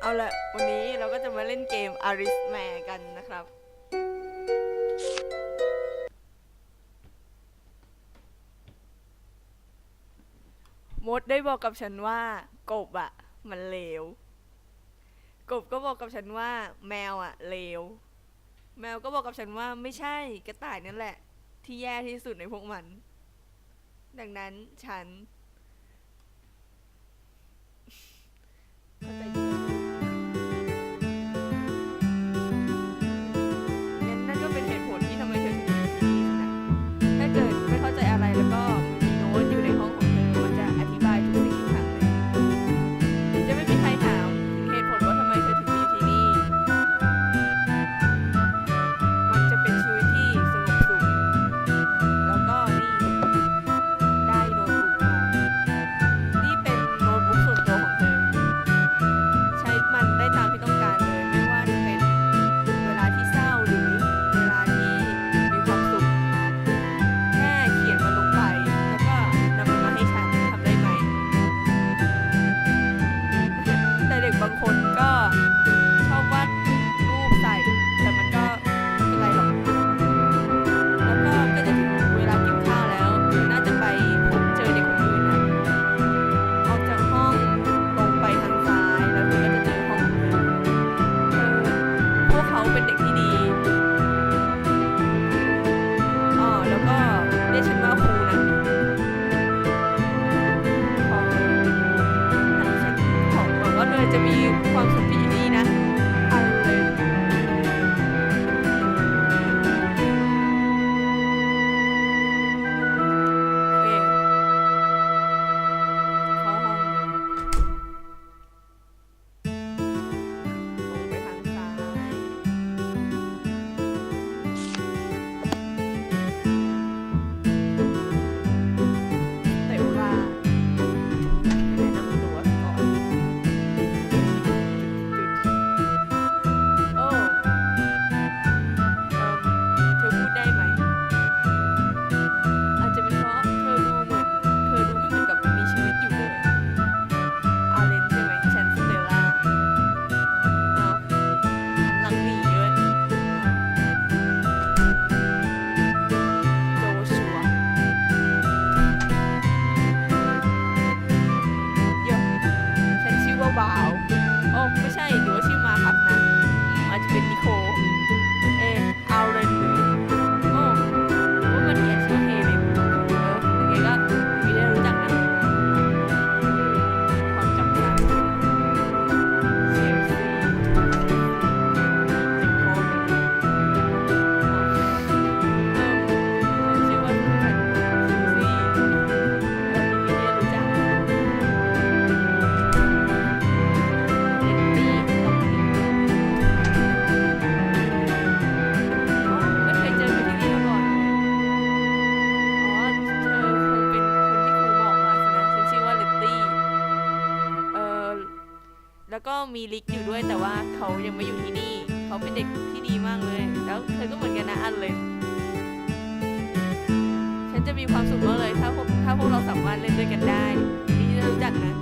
เอาละวันนี้เราก็จะมาเล่นเกมอาริสแมกันนะครับ มดได้บอกกับฉันว่ากบอะมันเลว กบก็บอกกับฉันว่า แมวอะเลว แมวก็บอกกับฉันว่าไม่ใช่กระต่ายนั่นแหละ ที่แย่ที่สุดในพวกมัน ดังนั้นฉันเข้าใจ เขาเป็นเด็กที่ดีมากเลย แล้วเธอก็เหมือนกันนะอันเลย ฉันจะมีความสุขมากเลย ถ้าถ้าพวกเราสามารถเล่นด้วยกันได้นี่จะรู้จักนะ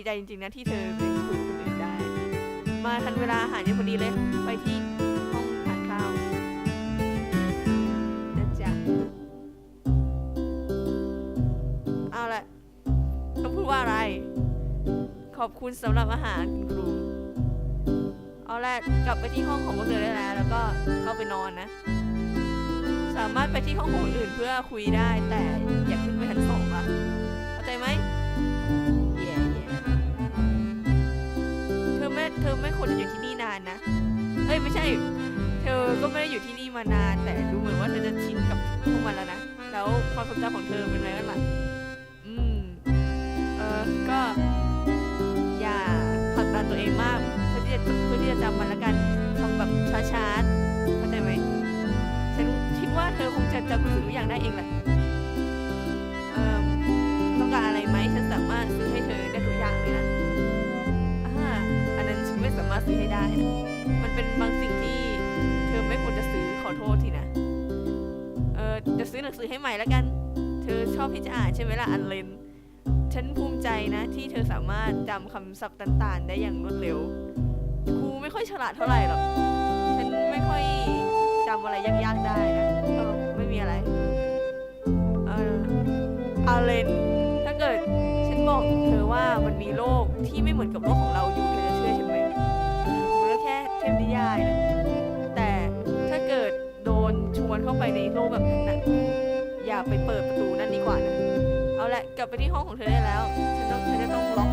ดีใจจริงๆนะที่เธอไปคุยกับคนอื่นได้ มาทันเวลาอาหารย็นพอดีเลย ไปที่ห้องทานข้าวนะจ๊ะเอาละต้องพูดว่าอะไร ขอบคุณสำหรับอาหารคุณครู เอาละกลับไปที่ห้องของพวกเธอได้แล้ว แล้วก็เข้าไปนอนนะ สามารถไปที่ห้องของคนอื่นเพื่อคุยได้แต่อย่าขึ้นไปชั้นสองอะเข้าใจไหม เธอไม่ควรจะอยู่ที่นี่นานนะ เอ้ยไม่ใช่ เธอก็ไม่ได้อยู่ที่นี่มานาน แต่ดูเหมือนว่าเธอจะชินกับพวกมันแล้วนะ แล้วความทรงจำของเธอเป็นไรกันล่ะ อืม เออก็ อย่าผลักดันตัวเองมากเพื่อที่จะเพื่อที่จะจำมันและกันทำแบบช้าๆเข้าใจไหมฉันคิดว่าเธอคงจะจำทุกสิ่งทุกอย่างได้เองแหละ ไม่สามารถซื้อให้ได้นะมันเป็นบางสิ่งที่เธอไม่ควรจะซื้อขอโทษทีนะ เออจะซื้อหนังสือให้ใหม่แล้วกัน เธอชอบที่จะอ่านใช่ไหมล่ะอันเลนฉันภูมิใจนะที่เธอสามารถจำคำศัพท์ต่างๆ ได้อย่างรวดเร็ว ครูไม่ค่อยฉลาดเท่าไหร่หรอก ฉันไม่ค่อยจำอะไรยากๆได้นะเออไม่มีอะไร เอออาเลนถ้าเกิดฉันบอกเธอว่ามันมีโลกที่ไม่เหมือนกับโลกของเราอยู่ เข้าไปในโลกแบบนั้นนะอย่าไปเปิดประตูนั่นดีกว่านะ เอาละกลับไปที่ห้องของเธอได้แล้ว ฉันต้องฉันจะต้องล็อก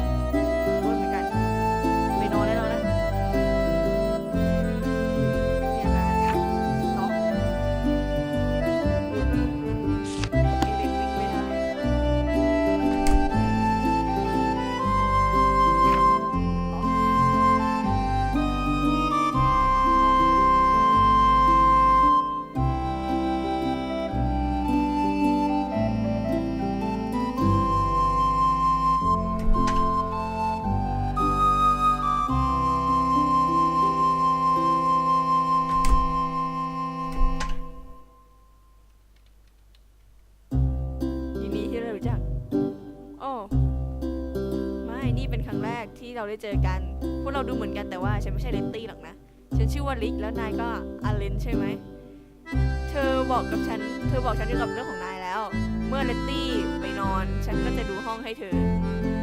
ได้เจอกัน พวกเราดูเหมือนกันแต่ว่าฉันไม่ใช่เลตตี้หรอกนะ ฉันชื่อว่าลิกแล้วนายก็อาเลนใช่ไหม เธอบอกกับฉัน เธอบอกฉันเกี่ยวกับเรื่องของนายแล้ว เมื่อเลตตี้ไปนอน ฉันก็จะดูห้องให้เธอ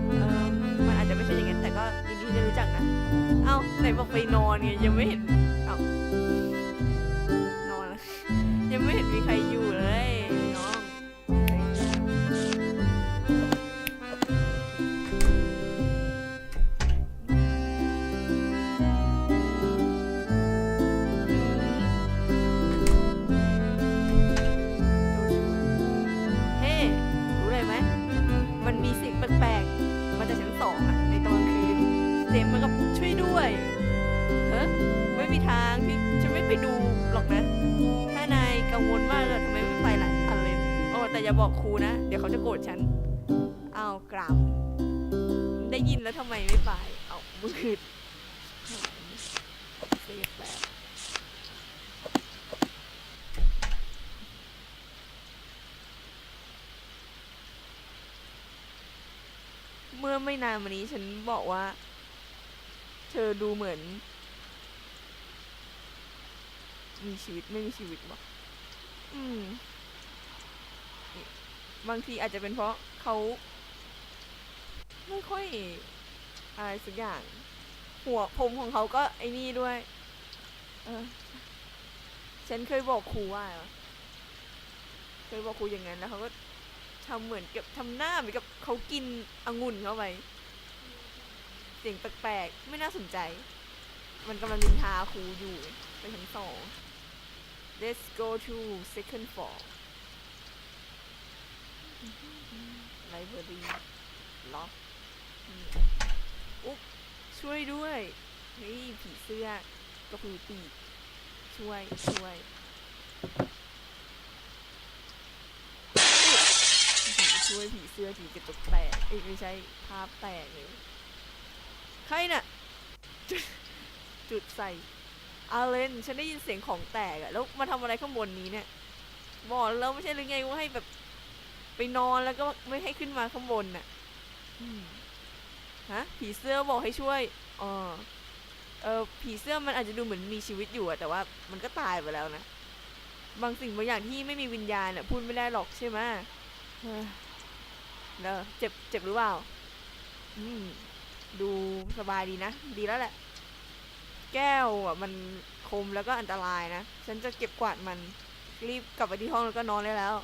เออมันอาจจะไม่ใช่อย่างนั้นแต่ก็ยินดีที่ได้รู้จักนะ เอ้าไหนบอกไปนอนไงยังไม่เห็น เอ้านอนยังไม่เห็นมีใครอยู่ เสียงเหมันกับช่วยด้วยเฮ้ไม่มีทางที่จะไม่ไปดูหรอกนะ ถ้านายกังวลมากเลยทำไมไม่ไปล่ะอันเลนโอ้แต่อย่าบอกครูนะ เดี๋ยวเขาจะโกรธฉันเอาวกราบได้ยินแล้วทำไมไม่ไป เอามือเซฟแบบเมื่อไม่นานมานี้ฉันบอกว่า เธอดูเหมือน มีชีวิตไม่มีชีวิตวะอืม บางทีอาจจะเป็นเพราะเขาไม่ค่อยอะไรสักอย่าง หัวผมของเขาก็ไอ้นี่ด้วย เออ ฉันเคยบอกครูว่าเคยบอกครูอย่างนั้นแล้วเขาก็ทำเหมือนกับทำหน้าเหมือนกับเขากินองุ่นเข้าไป สียงแปลกๆ ไม่น่าสนใจ มันกำลังนินทาครูอยู่ไปชั้นสอง Let's go to second floor library lock นี่อุ๊บช่วยด้วย เฮ้ย ผีเสื้อก็คือปีกช่วย ช่วยอุ๊ยช่วยผีเสื้อผีกระจกแตกเอ้ยไม่ใช่ภาพแตกเลย ใครน่ะจุดจุดใส่อาเลนฉันได้ยินเสียงของแตกอะแล้วมาทำอะไรข้างบนนี้เนี่ยบอกแล้วไม่ใช่หรือไงว่าให้แบบไปนอนแล้วก็ไม่ให้ขึ้นมาข้างบนน่ะฮะผีเสื้อบอกให้ช่วยอ๋อเออผีเสื้อมันอาจจะดูเหมือนมีชีวิตอยู่อะแต่ว่ามันก็ตายไปแล้วนะบางสิ่งบางอย่างที่ไม่มีวิญญาณอะพูดไม่ได้หรอกใช่ไหมเฮ้ยแล้วเจ็บเจ็บหรือเปล่า อืม ดูสบายดีนะ ดีแล้วแหละ แก้วอะมันคมแล้วก็อันตรายนะ ฉันจะเก็บกวาดมัน รีบกลับไปที่ห้องแล้วก็นอนได้แล้ว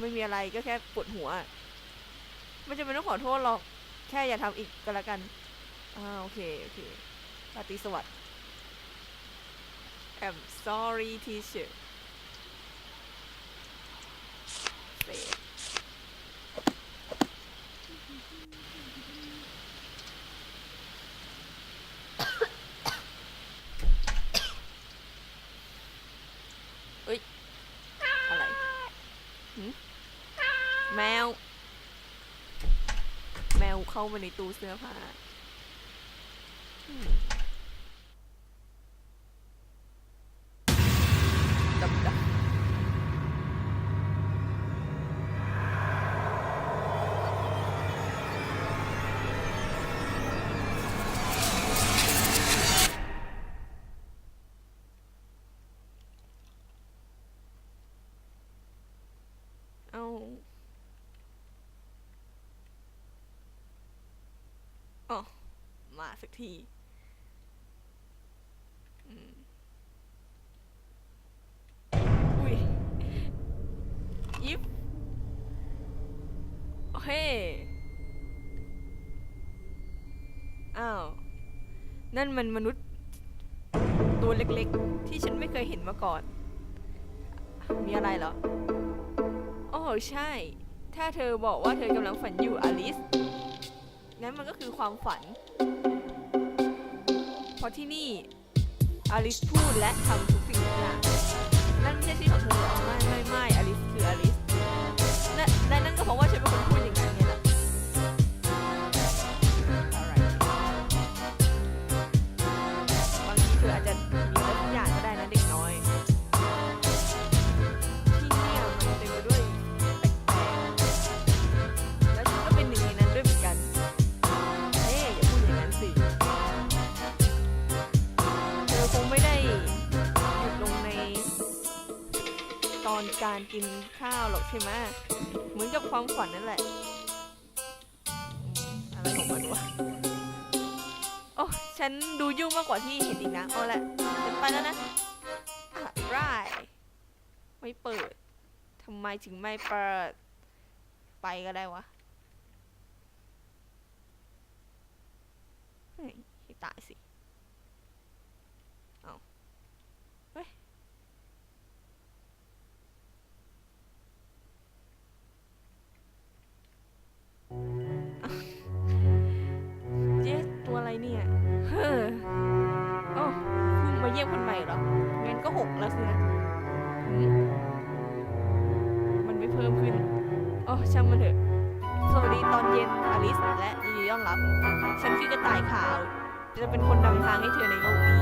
ไม่มีอะไรก็แค่ปวดหัว ไม่จำเป็นต้องขอโทษหรอก แค่อย่าทำอีกก็แล้วกัน อ่าโอเค โอเคราตรีสวัสดิ์ I'm sorry teacher เสร็จ อะไรหึแมว แมว เข้ามาในตู้เสื้อผ้า มาสักทีอุ้ยยิบเฮ้อ้าว นั่นมันมนุษย์ ตัวเล็กๆ ที่ฉันไม่เคยเห็นมาก่อน มีอะไรเหรอโอ้ใช่ ถ้าเธอบอกว่าเธอกำลังฝันอยู่อลิสงั้นมันก็คือความฝัน เพราะที่นี่อลิสพูดและทำทุกสิ่งทุกอย่างนั่นไม่ใช่ที่ของเธอหรอไม่ไม่ การกินข้าวหรอกใช่ไหมเหมือนกับความฝันนั่นแหละอะไรของมันวะโอ้ฉันดูยุ่งมากกว่าที่เห็นอีกนะเอาละฉันไปแล้วนะอะไรไม่เปิดทำไมถึงไม่เปิดไปก็ได้วะเฮ้ยให้ตายสิ ช่างมันเถอะ สวัสดีตอนเย็นอลิสและยินดีต้อนรับ ฉันคือกระต่ายขาว จะเป็นคนนำทางให้เธอในโลกนี้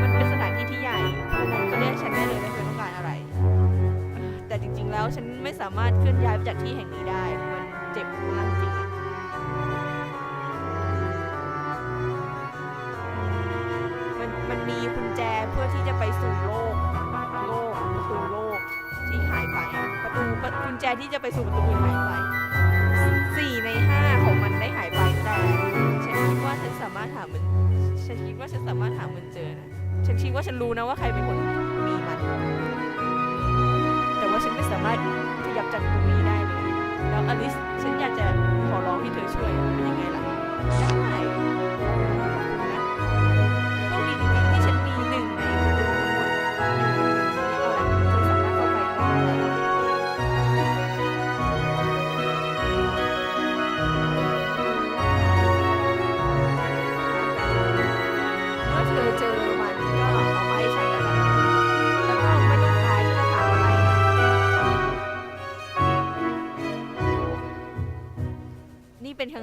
มันเป็นสถานที่ที่ใหญ่ฉันก็เรียกฉันได้เลยว่าเธอต้องการอะไร แต่จริงๆแล้วฉันไม่สามารถเคลื่อนย้ายไปจากที่แห่งนี้ได้ มันเจ็บมากจริง ที่จะไปสู่ประตูอื่นไปสี่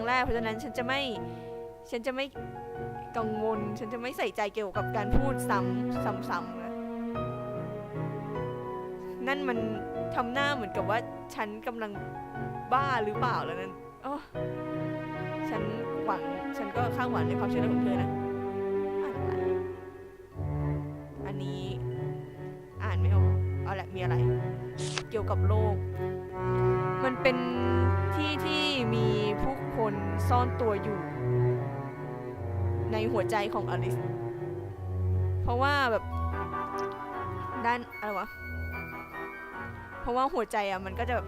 แรก เพราะฉะนั้นฉันจะไม่ฉันจะไม่กังวล ฉันจะไม่ใส่ใจเกี่ยวกับการพูดซ้ำซ้ำๆนะนั่นมันทำหน้าเหมือนกับว่าฉันกำลังบ้าหรือเปล่าแล้วนั่นโอ้หวัง ฉันก็คาดหวังในความช่วยเหลือของเธอนะอะไรอันนี้อ่านไม่ออก เอาละมีอะไร เกี่ยวกับโลก มันเป็นที่ที่มีผู้คนซ่อนตัวอยู่ ในหัวใจของอลิส เพราะว่าแบบด้านอะไรวะ เพราะว่าหัวใจอะมันก็จะแบบ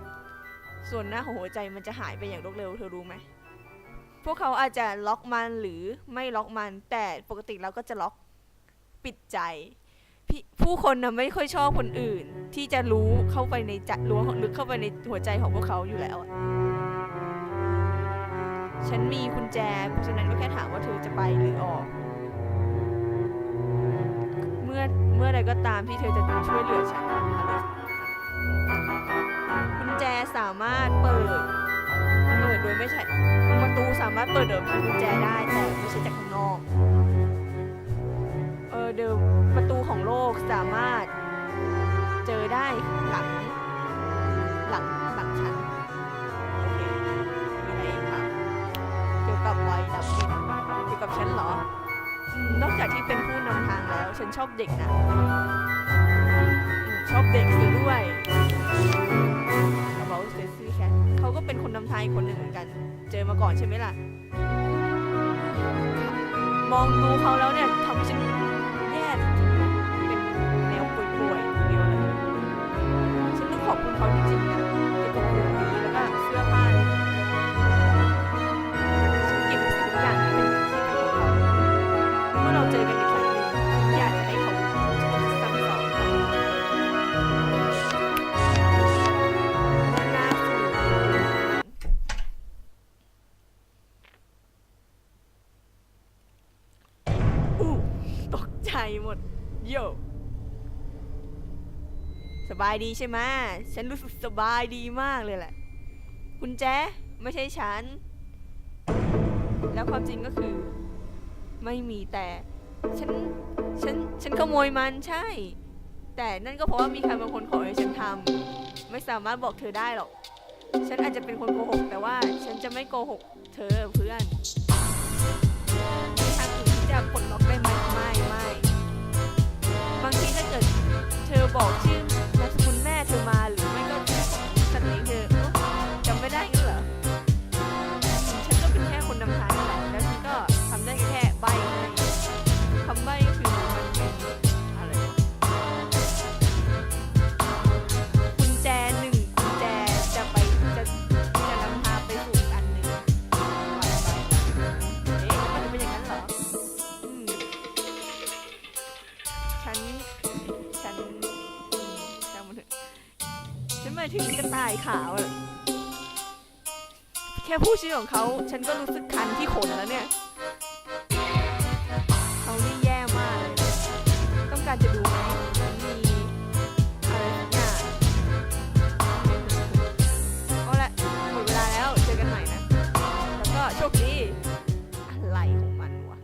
ส่วนหน้าของหัวใจมันจะหายไปอย่างรวดเร็วเธอรู้ไหม พวกเขาอาจจะล็อกมันหรือไม่ล็อกมัน แต่ปกติเราก็จะล็อกปิดใจ พี่ผู้คนนะไม่ค่อยชอบคนอื่น ที่จะรู้เข้าไปในใจล้วงลึกเข้าไปในหัวใจของพวกเขาอยู่แล้วอะฉันมีกุญแจ เพราะฉะนั้นก็แค่ถามว่าเธอจะไปหรือออก เมื่อเมื่อใดก็ตามที่เธอจะช่วยเหลือฉันอลิสกุญแจสามารถเปิด เปิดโดยไม่ใช่ประตูสามารถเปิดโดยใช้กุญแจได้แต่ไม่ใช่จากข้างนอก เดิมประตูของโลกสามารถเจอได้หลัง หลังหลังฉันโอเคมีอะไรอีกครับเกี่ยวกับวัยดับบินเกี่ยวกับฉันเหรออืมนอกจากที่เป็นผู้นำทางแล้ว ฉันชอบเด็กนะอืมชอบเด็กเสียด้วย about Stacy Cat เขาก็เป็นคนนำทางอีกคนหนึ่งเหมือนกัน เจอมาก่อนใช่ไหมล่ะ มองดูเขาแล้วเนี่ยทำให้ฉัน สบายดีใช่ไหมฉันรู้สึกสบายดีมากเลยแหละคุณแจไม่ใช่ฉัน แล้วความจริงก็คือ ไม่มีแต่ ฉัน ฉัน ฉันขโมยมันใช่ แต่นั่นก็เพราะว่ามีใครบางคนขอให้ฉันทำไม่สามารถบอกเธอได้หรอก ฉันอาจจะเป็นคนโกหก แต่ว่าฉันจะไม่โกหกเธอเพื่อนทางอื่นที่จะปลดล็อกได้ไหมไม่ไม่บางทีถ้าเกิด เธอบอกชื่อ น ฉันก็รู้สึกคันที่ขนแล้วเนี่ยเขานี่แย่มากเลยต้องการจะดูไหมมีอะไรสักอย่างเอาละหมดเวลาแล้วเจอกันใหม่นะ แล้วก็โชคดี อะไรของมันวะ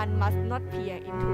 One must not peer into